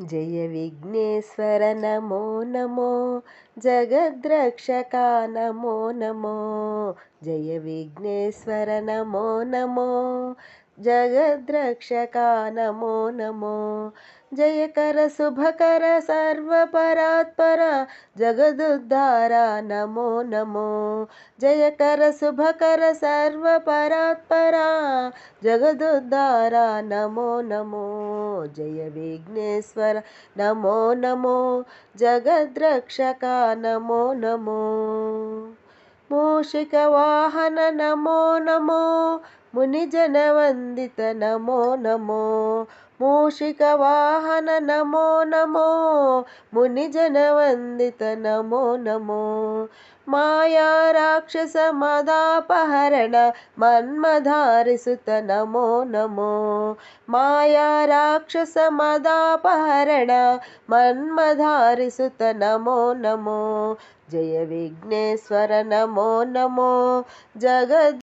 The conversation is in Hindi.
जय विघ्नेश्वर नमो नमो जगद्रक्षका नमो नमो जय विघ्नेश्वर नमो नमो जगद्रक्षका नमो। नमो जयकर शुभकर सर्वपरात्पर। जगदुद्धारा नमो नमो। जयकर शुभकर सर्वपरात्परा। जगदुद्धारा नमो नमो। जय विघ्नेश्वर नमो नमो। जगद्रक्षका नमो नमो। मूषिकवाहन नमो नमो। मुनिजनवन्दित नमो नमो मूषिकवाहन नमो नमो मुनिजनवन्दित नमो नमो माया राक्षसमदापहरण मन्मधारिसुत नमो नमो माया राक्षसमदापहरण मन्मधारिसुत नमो नमो जय विघ्नेश्वर नमो नमो जगद्